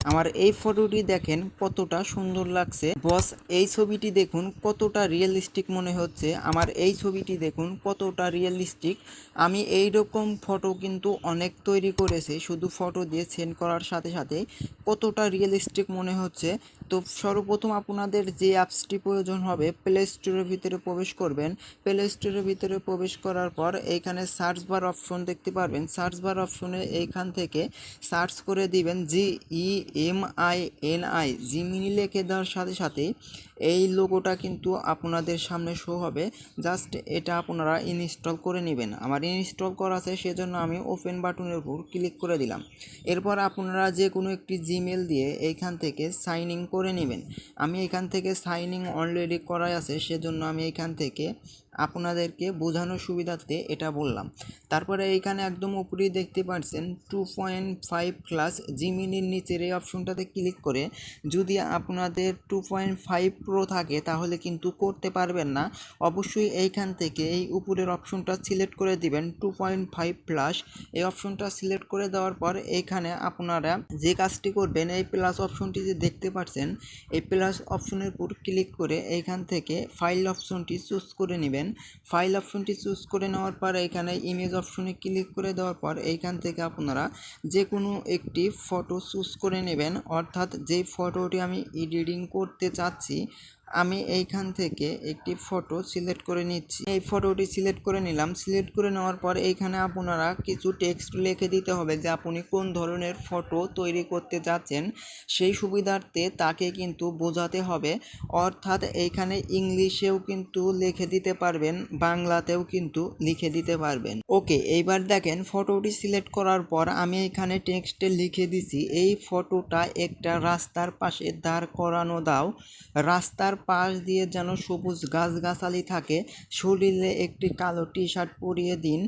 আমার এই ফটোটি দেখেন কতটা সুন্দর লাগছে। বস, এই ছবিটি দেখুন কতটা রিয়েলিস্টিক মনে হচ্ছে। আমার এই ছবিটি দেখুন কতটা রিয়েলিস্টিক আমি এই রকম ফটো কিন্তু অনেক তৈরি করেছি। শুধু ফটো দিয়ে সেন্ড করার সাথে সাথে কতটা রিয়েলিস্টিক মনে হচ্ছে। তো সর্বপ্রথম আপনাদের যে অ্যাপসটি প্রয়োজন হবে প্লে স্টোরের ভিতরে প্রবেশ করবেন। প্লে স্টোরের ভিতরে প্রবেশ করার পর এইখানে সার্চ বার অপশন দেখতে পারবেন। সার্চ বার অপশনে এইখান থেকে সার্চ করে দিবেন G E M I N I Gemini লিখে দেওয়ার সাথে সাথে এই লোগোটা কিন্তু আপনাদের সামনে শো হবে। জাস্ট এটা আপনারা ইনস্টল করে নেবেন। আমার ইনস্টল করা আছে, সেজন্য আমি ওপেন বাটনের উপর ক্লিক করে দিলাম। এরপর আপনারা যে কোনো একটি জিমেল দিয়ে এইখান থেকে সাইন ইন করে নেবেন। আমি এখান থেকে সাইনিং ইন অলরেডি করাই আছে সেজন্য আমি এখান থেকে আপনাদেরকে বোঝানোর সুবিধার্থে এটা বললাম। তারপরে এইখানে একদম উপরেই দেখতে পাচ্ছেন টু পয়েন্ট ফাইভ ক্লাস জিমিনির নিচের এই অপশনটাতে ক্লিক করে যদি আপনাদের টু পয়েন্ট ফাইভ প্রো থাকে তাহলে কিন্তু করতে পারবেন না। অবশ্যই এইখান থেকে এই উপরের অপশনটা সিলেক্ট করে দিবেন। টু পয়েন্ট ফাইভ প্লাস এই অপশনটা সিলেক্ট করে দেওয়ার পর এইখানে আপনারা যে কাজটি করবেন, এই প্লাস অপশনটি যে দেখতে পাচ্ছেন এই প্লাস অপশনের উপর ক্লিক করে এইখান থেকে ফাইল অপশনটি চুজ করে নেবেন। ফাইল অপশনটি চুজ করে নেওয়ার পর এখানে ইমেজ অপশনে ক্লিক করে দেওয়ার পর এইখান থেকে আপনারা যে কোনো একটি ফটো চুজ করে নেবেন। অর্থাৎ যে ফটোটি আমি এডিটিং করতে চাচ্ছি আমি এইখান থেকে একটি ফটো সিলেক্ট করে নিচ্ছি। এই ফটোটি সিলেক্ট করে নিলাম। সিলেক্ট করে নেওয়ার পর এইখানে আপনারা কিছু টেক্সট লিখে দিতে হবে যে আপনি কোন ধরনের ফটো তৈরি করতে যাচ্ছেন। সেই সুবিধার্থে তাকে কিন্তু বোঝাতে হবে। অর্থাৎ এইখানে ইংলিশেও কিন্তু লিখে দিতে পারবেন, বাংলাতেও কিন্তু লিখে দিতে পারবেন। ওকে, এইবার দেখেন ফটোটি সিলেক্ট করার পর আমি এখানে টেক্সটে লিখে দিছি। এই ফটোটা একটা রাস্তার পাশে দাঁড় করানো দাও। রাস্তার পাশ দিয়ে যেন সবুজ গাছগাছালি থাকে, শরীরে একটি কালো টি শার্ট পরিয়ে দিন।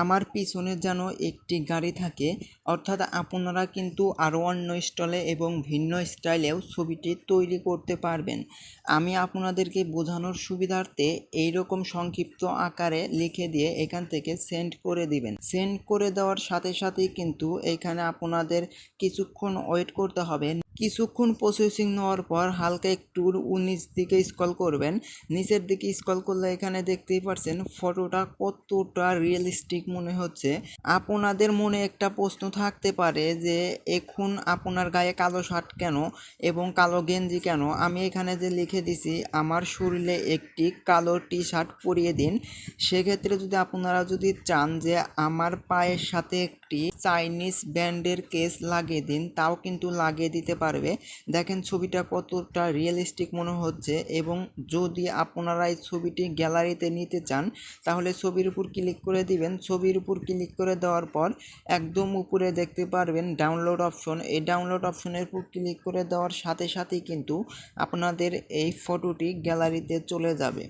আমার পিছনে যেন একটি গাড়ি থাকে। অর্থাৎ আপনারা কিন্তু আরও অন্য স্টলে এবং ভিন্ন স্টাইলেও ছবিটি তৈরি করতে পারবেন। আমি আপনাদেরকে বোঝানোর সুবিধার্থে এইরকম সংক্ষিপ্ত আকারে লিখে দিয়ে এখান থেকে সেন্ড করে দিবেন। সেন্ড করে দেওয়ার সাথে সাথেই কিন্তু এখানে আপনাদের কিছুক্ষণ ওয়েট করতে হবে। কিছুক্ষণ প্রসেসিং নেওয়ার পর হালকা একটু নিচ দিকে স্কল করবেন। নিচের দিকে স্ক্রল করলে এখানে দেখতেই পারছেন ফটোটা কতটা রিয়েলিস্টিক মনে হচ্ছে। আপনাদের মনে একটা প্রশ্ন থাকতে পারে যে, এখন আপনার গায়ে কালো শার্ট কেন এবং কালো গেঞ্জি কেন? আমি এখানে যে লিখে দিছি, আমার শরীরে একটি কালো টি শার্ট পরিয়ে দিন। সেক্ষেত্রে যদি আপনারা যদি চান যে, আমার পায়ের সাথে একটি চাইনিজ ব্যান্ডের কেস লাগিয়ে দিন, তাও কিন্তু লাগিয়ে দিতে পারবে। দেখেন ছবিটা কতটা রিয়েলিস্টিক মনে হচ্ছে এবং যদি আপনারা এই ছবিটি গ্যালারিতে নিতে চান, তাহলে ছবির উপর ক্লিক করে দিবেন। ছবির উপর ক্লিক করে দেওয়ার পর একদম উপরে দেখতে পারবেন ডাউনলোড অপশন এই ডাউনলোড অপশনের উপর ক্লিক করে দেওয়ার সাথে সাথেই কিন্তু আপনাদের এই ফটোটি গ্যালারিতে চলে যাবে।